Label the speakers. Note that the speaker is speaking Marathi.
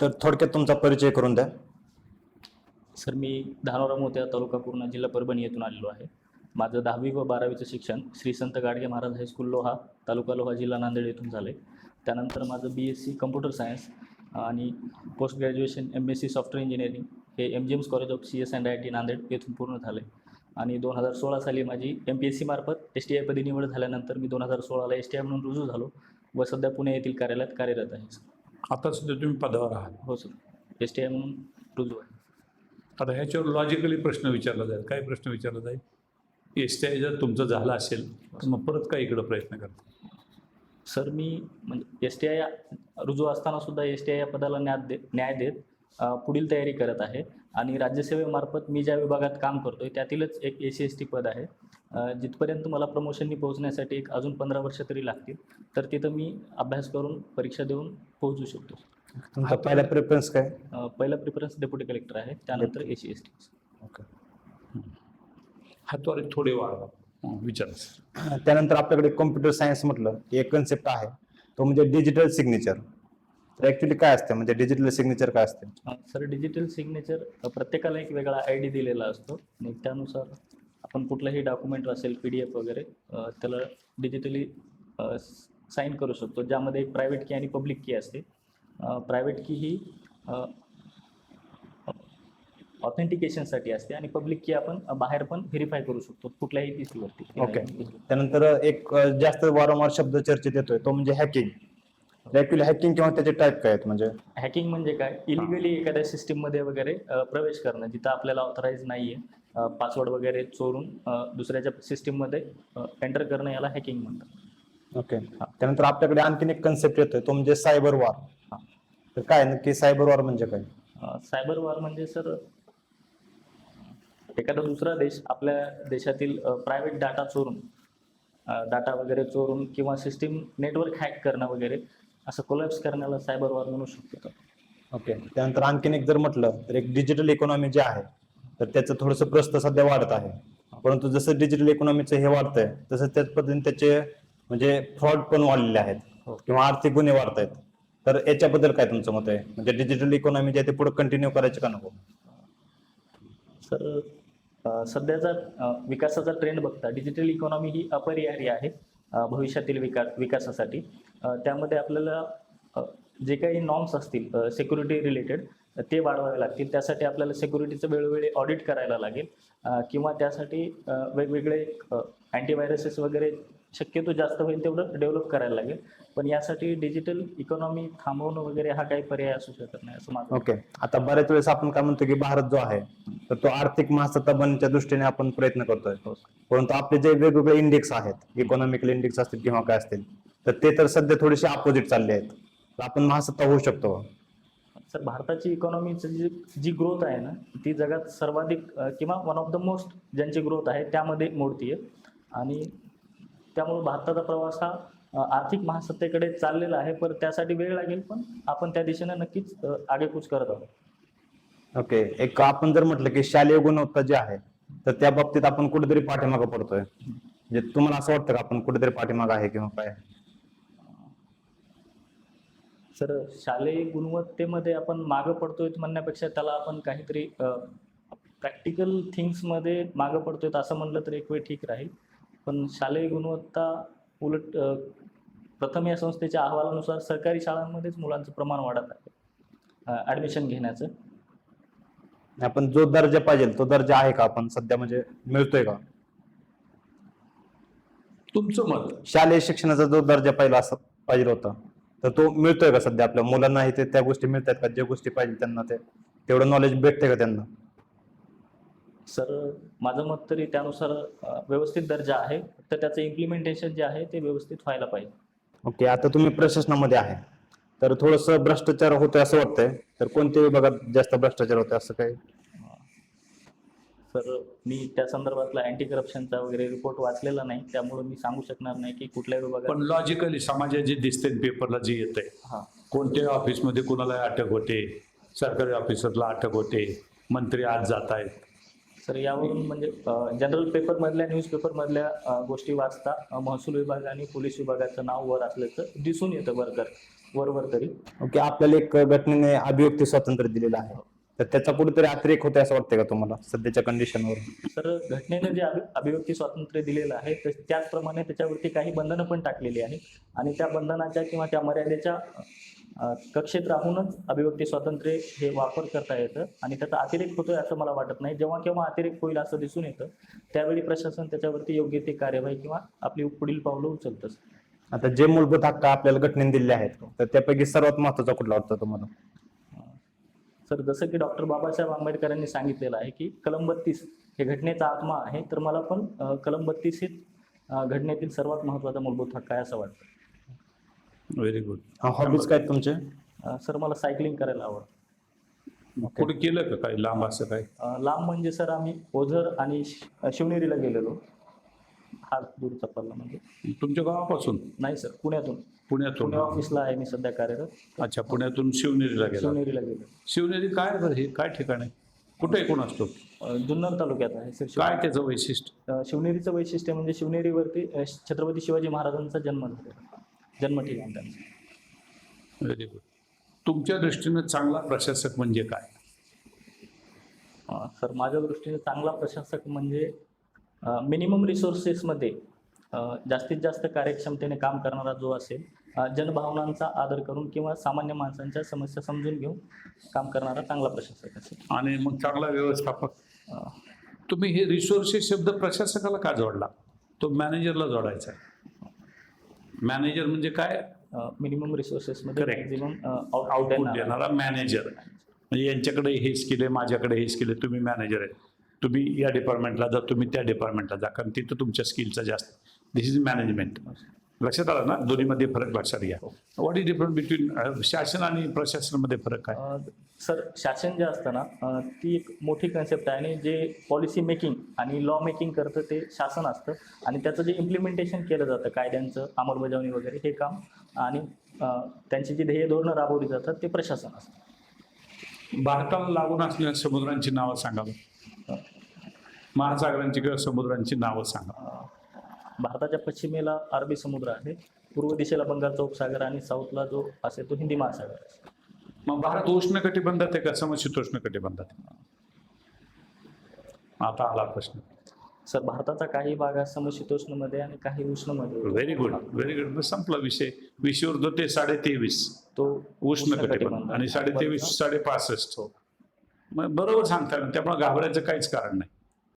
Speaker 1: तर थोडक्यात तुमचा परिचय करून द्या.
Speaker 2: सर मी धानोरा मोत्या तालुका पूर्णा जिल्हा परभणी येथून आलेलो आहे. माझं दहावी व बारावीचं शिक्षण श्री संत गाडगे महाराज हायस्कूल लोहा तालुका लोहा जिल्हा नांदेड येथून झाले त्यानंतर माझं B S C computer science आणि post graduation M S C software engineering हे M G M's college of C S and I T Nanded येथून पूर्ण झाले आणि दोन हजार सोळा साली माझी एम पी एस सी मार्फत एस टी आय पदी निवड झाल्यानंतर मी दोन हजार सोळाला एस टी आय म्हणून रुजू झालो व सध्या पुणे येथील कार्यालयात कार्यरत आहे.
Speaker 3: आता सध्या तुम्ही पदावर आहात.
Speaker 2: हो सर. एस टी आय म्हणून रुजू आहे
Speaker 3: आता ह्याच्यावर लॉजिकली प्रश्न विचारला जाईल. काय प्रश्न विचारला जाईल. एस टी आय जर तुमचं झालं असेल तर मग परत काय इकडं प्रयत्न करता?
Speaker 2: सर मी म्हणजे एस टी आय रुजू असताना सुद्धा एस टी आय या पदाला न्याय दे न्याय देत पुढील तयारी करत आहे. आणि राज्यसेवेमार्फत मी ज्या विभागात काम करतोय त्यातीलच एक ए सी एस टी पद आहे. जिथपर्यंत मला प्रमोशननी पोहोचण्यासाठी एक अजून पंधरा वर्ष तरी लागतील तर तिथं मी अभ्यास करून परीक्षा देऊन पोहोचू शकतो.
Speaker 1: तुमचा पहिला प्रेफरन्स काय?
Speaker 2: अ, पहिला प्रिफरन्स डेप्युटी कलेक्टर आहे. त्यानंतर A C S T
Speaker 1: okay
Speaker 3: हातवारे थोडे वाढवा हं, विचारा. सर
Speaker 1: त्यानंतर आपल्याकडे कॉम्प्युटर सायन्स म्हटलं की एक कन्सेप्ट आहे. तो म्हणजे डिजिटल सिग्नेचर तर ऍक्च्युली काय असते? म्हणजे डिजिटल सिग्नेचर काय असते?
Speaker 2: सर डिजिटल सिग्नेचर प्रत्येकाला एक वेगळा आय डी दिलेला असतो. आणि त्यानुसार आपण कुठलंही डॉक्युमेंट असेल पी डी एफ वगैरे अ, त्याला डिजिटली साईन करू शकतो ज्यामध्ये एक प्रायव्हेट की आणि पब्लिक की असते. प्रायव्हेट की ही ऑथेंटिकेशनसाठी असते आणि पब्लिक की आपण बाहेर पण व्हेरीफाय करू शकतो कुठल्याही पी सीवरती
Speaker 1: Okay. त्यानंतर एक जास्त वारंवार शब्द चर्चेत येतोय तो म्हणजे हॅकिंग ऍक्च्युली हॅकिंग किंवा त्याचे टाईप काय आहेत म्हणजे?
Speaker 2: हॅकिंग म्हणजे काय? इलिगली एखाद्या सिस्टीममध्ये वगैरे अ, प्रवेश करणं जिथं आपल्याला ऑथराईज नाही आहे पासवर्ड वगैरे चोरून दुसऱ्याच्या सिस्टीममध्ये एंटर करणं याला हॅकिंग म्हणतात.
Speaker 1: ओके त्यानंतर आपल्याकडे आणखीन एक कन्सेप्ट येतोय. तो म्हणजे सायबर वार
Speaker 2: हा.
Speaker 1: तर काय नक्की सायबर वॉर म्हणजे काय?
Speaker 2: सायबर वॉर म्हणजे सर एखादा दुसरा देश आपल्या देशातील प्रायव्हेट डाटा चोरून डाटा वगैरे चोरून किंवा सिस्टीम नेटवर्क हॅक करणं वगैरे असं कोलॅप्स करण्याला सायबर वॉर म्हणू शकतो
Speaker 1: ओके त्यानंतर आणखीन एक जर म्हटलं तर एक डिजिटल इकॉनॉमी जे आहे तर त्याचं थोडंसं प्रस्त सध्या वाढत आहे. परंतु जसं डिजिटल इकॉनॉमीचं हे वाढतंय तसं त्याच पद्धतीने त्याचे म्हणजे फ्रॉड पण वाढलेले आहेत
Speaker 2: हो.
Speaker 1: किंवा आर्थिक गुन्हे वाढत आहेत तर याच्याबद्दल काय तुमचं मत आहे? म्हणजे डिजिटल इकॉनॉमी जे आहे ते पुढे कंटिन्यू करायचे का नको?
Speaker 2: सर सध्याचा विकासाचा ट्रेंड बघता डिजिटल इकॉनॉमी ही अपरिहार्य आहे भविष्यातील विकास विकासासाठी. त्यामध्ये आपल्याला जे काही नॉर्म्स असतील सिक्युरिटी रिलेटेड ते वाढवावे लागतील. त्यासाठी आपल्याला सिक्युरिटीचं वेळोवेळी ऑडिट करायला लागेल. किंवा त्यासाठी वेगवेगळे अँटीव्हायरसेस वगैरे शक्यतो जास्त होईल तेवढं डेव्हलप करायला लागेल. पण यासाठी डिजिटल इकॉनॉमी थांबवणं वगैरे हा काही पर्याय असू शकत नाही असं माझं
Speaker 1: ओके आता बऱ्याच वेळेस आपण काय म्हणतो की भारत जो आहे तर तो आर्थिक महासत्ता बनण्याच्या दृष्टीने आपण प्रयत्न करतोय.
Speaker 2: हो.
Speaker 1: परंतु आपले जे वेगवेगळे इंडेक्स आहेत इकॉनॉमिकल इंडेक्स असतील किंवा काय असतील तर ते तर सध्या थोडेसे अपोजिट चालले आहेत. तर आपण महासत्ता होऊ शकतो.
Speaker 2: सर भारताची इकॉनॉमीची जी जी ग्रोथ आहे ना ती जगात सर्वाधिक किंवा वन ऑफ द मोस्ट ज्यांची ग्रोथ आहे त्यामध्ये मोडती आहे. आणि त्यामुळे भारताचा प्रवास हा आर्थिक महासत्तेकडे चाललेला आहे. पण त्यासाठी वेळ लागेल पण आपण त्या दिशेने नक्कीच आगेकूच करत आहोत.
Speaker 1: ओके. एक आपण जर म्हटलं की शालेय गुणवत्ता जी आहे तर त्या बाबतीत आपण कुठेतरी पाठीमागं पडतोय. म्हणजे तुम्हाला असं वाटतं का आपण कुठेतरी पाठीमागं आहे किंवा काय?
Speaker 2: सर शालेय गुणवत्तेमध्ये आपण मागं पडतोय म्हणण्यापेक्षा त्याला आपण काहीतरी प्रॅक्टिकल थिंग्समध्ये मागं पडतोय असं म्हणलं तर एक वेळ ठीक राहील. पण शालेय गुणवत्ता उलट प्रथम या संस्थेच्या अहवालानुसार सरकारी शाळांमध्येच मुलांचं प्रमाण वाढत आहे ॲडमिशन घेण्याचं.
Speaker 1: आपण जो दर्जा पाहिजे तो दर्जा आहे का आपण सध्या म्हणजे मिळतोय का?
Speaker 3: तुमचं मत?
Speaker 1: शालेय शिक्षणाचा जो दर्जा पाहिला असं पाहिजे होता तर तो मिळतोय का सध्या आपल्या मुलांना? ते त्या गोष्टी मिळतात का? ज्या गोष्टी पाहिजे त्यांना ते तेवढं नॉलेज भेटते का त्यांना?
Speaker 2: सर माझं मत तरी त्यानुसार व्यवस्थित दर्जा आहे. तर त्याचं इम्प्लिमेंटेशन जे आहे ते व्यवस्थित व्हायला पाहिजे.
Speaker 1: ओके आता तुम्ही प्रशासनामध्ये आहे. तर थोडस भ्रष्टाचार होतोय असं वाटतंय. तर कोणत्या विभागात जास्त भ्रष्टाचार होतोय असं काही?
Speaker 2: तर मी त्या संदर्भातला अँटी करप्शनचा वगैरे रिपोर्ट वाचलेला नाही. त्यामुळे मी सांगू शकणार नाही की कुठल्या विभागात
Speaker 3: पण लॉजिकली समाजात जे दिसते पेपरला जे येतंय.
Speaker 2: हां.
Speaker 3: कोणत्या ऑफिसमध्ये कुणाला अटक होते? सरकारी ऑफिसरला अटक होते. मंत्री आज जात आहेत
Speaker 2: सर यावरून म्हणजे जनरल पेपरमधल्या न्यूजपेपरमधल्या अ, गोष्टी वाचता महसूल विभाग आणि पोलीस विभागाचं नाव वर असल्याचं दिसून येतं बरं वरवर तरी.
Speaker 1: ओके आपल्याला एक घटनेने अभिव्यक्ती स्वातंत्र्य दिलेलं आहे. तर त्याचा कुठेतरी अतिरेक होते असं वाटतंय का तुम्हाला सध्याच्या कंडिशनवर
Speaker 2: तर घटनेने जे अभि- अभिव्यक्ती स्वातंत्र्य दिलेलं आहे तर त्याचप्रमाणे त्याच्यावरती काही बंधनं पण टाकलेली आहेत. आणि त्या बंधनाच्या किंवा त्या मर्यादेच्या कक्षेत राहूनच अभिव्यक्ती स्वातंत्र्य हे वापर करता येतं आणि त्याचा अतिरेक होतोय असं मला वाटत नाही. जेव्हा केव्हा अतिरेक होईल असं दिसून येतं त्यावेळी प्रशासन त्याच्यावरती योग्य ती कार्यवाही किंवा आपली पुढील पावलं उचलतंच.
Speaker 1: आता जे मूलभूत हक्क आपल्याला घटनेने दिले आहेत तर त्यापैकी सर्वात महत्त्वाचा कुठला वाटतो तुम्हाला?
Speaker 2: सर जसं की डॉक्टर बाबासाहेब आंबेडकरांनी सांगितलेलं आहे की कलम बत्तीस हे घटनेचा आत्मा आहे तर मला पण कलम बत्तीस हे घटनेतील सर्वात महत्त्वाचा मूलभूत हक्क आहे असं वाटतं.
Speaker 3: व्हेरी गुड
Speaker 1: हॉबीज काय आहेत तुमचे?
Speaker 2: सर मला सायकलिंग करायला आवडतं.
Speaker 3: पुढे केलं का काही लांब असं काय
Speaker 2: लांब म्हणजे सर आम्ही ओझर आणि शि- शिवनेरीला गेलेलो. हा दूरचा पल्ला म्हणजे.
Speaker 3: तुमच्या गावापासून?
Speaker 2: नाही सर पुण्यातून.
Speaker 3: पुण्यातून.
Speaker 2: पुणे ऑफिसला आहे मी सध्या कार्यरत.
Speaker 3: अच्छा पुण्यातून शिवनेरीला गेला.
Speaker 2: शिवनेरीला गेलो.
Speaker 3: शिवनेरी काय बरं हे? काय ठिकाण आहे? कुठे कोण असतो?
Speaker 2: अ, जुन्नर तालुक्यात आहे सर शिव-
Speaker 3: काय त्याचं वैशिष्ट्य?
Speaker 2: अ, शिवनेरीचं वैशिष्ट्य म्हणजे शिवनेरीवरती अ, छत्रपती शिवाजी महाराजांचा जन्म झालेला. जन्म ठिकाण त्यांचं
Speaker 3: व्हेरी गुड तुमच्या दृष्टीनं चांगला प्रशासक म्हणजे काय?
Speaker 2: सर माझ्या दृष्टीने चांगला प्रशासक म्हणजे मिनिमम रिसोर्सेसमध्ये जास्तीत जास्त कार्यक्षमतेने काम करणारा जो असेल जनभावनांचा आदर करून किंवा सामान्य माणसांच्या समस्या समजून घेऊन काम करणारा चांगला प्रशासक असेल.
Speaker 3: आणि मग चांगला व्यवस्थापक. तुम्ही हे रिसोर्सेस शब्द प्रशासकाला का जोडला? तो मॅनेजरला जोडायचा आहे. मॅनेजर म्हणजे काय?
Speaker 2: मिनिमम रिसोर्सेसमध्ये
Speaker 3: Correct.
Speaker 2: मॅक्झिमम
Speaker 3: आउटपुट
Speaker 2: आउटपुट
Speaker 3: देणारा. मॅनेजर म्हणजे यांच्याकडे हे स्किल आहे माझ्याकडे हे स्किल आहे तुम्ही मॅनेजर आहे तुम्ही या डिपार्टमेंटला जा तुम्ही त्या डिपार्टमेंटला जा कारण तिथं तुमच्या स्किलचा जास्त. दिस इज मॅनेजमेंट लक्षात आलं ना? दोन्हीमध्ये फरक लक्षात घ्या. व्हॉट इज डिफरन्स बिटवीन शासन आणि प्रशासनामध्ये फरक काय?
Speaker 2: अ, सर शासन जे असतं ना अ, ती एक मोठी कन्सेप्ट आहे आणि जे पॉलिसी मेकिंग आणि लॉ मेकिंग करतं ते शासन असतं. आणि त्याचं जे इम्प्लिमेंटेशन केलं जातं कायद्यांचं अंमलबजावणी वगैरे हे काम आणि अ, त्यांची जी ध्येय धोरणं राबवली जातात ते प्रशासन असतं.
Speaker 3: भारताला लागून असलेल्या समुद्रांची नावं सांगा बरं. महासागरांची किंवा समुद्रांची नावं सांगा.
Speaker 2: अ, भारताच्या पश्चिमेला अरबी समुद्र आहे. पूर्व दिशेला बंगालचा उपसागर आणि साऊथला जो असेल तो हिंदी महासागर. आहे
Speaker 3: मग भारत उष्ण कटिबंधात आहे का? समशीतोष्ण कटिबंधात? आता आला प्रश्न.
Speaker 2: सर भारताचा काही भाग हा समशीतोष्णमध्ये आणि काही उष्णमध्ये येतो.
Speaker 3: व्हेरी गुड व्हेरी गुड संपला विषय. विषयवर ते साडे तेवीस
Speaker 2: तो
Speaker 3: उष्ण कटिबंध आणि साडे तेवीस साडे पासष्ट मग बरोबर सांगता त्यामुळे घाबरायचं काहीच कारण नाही.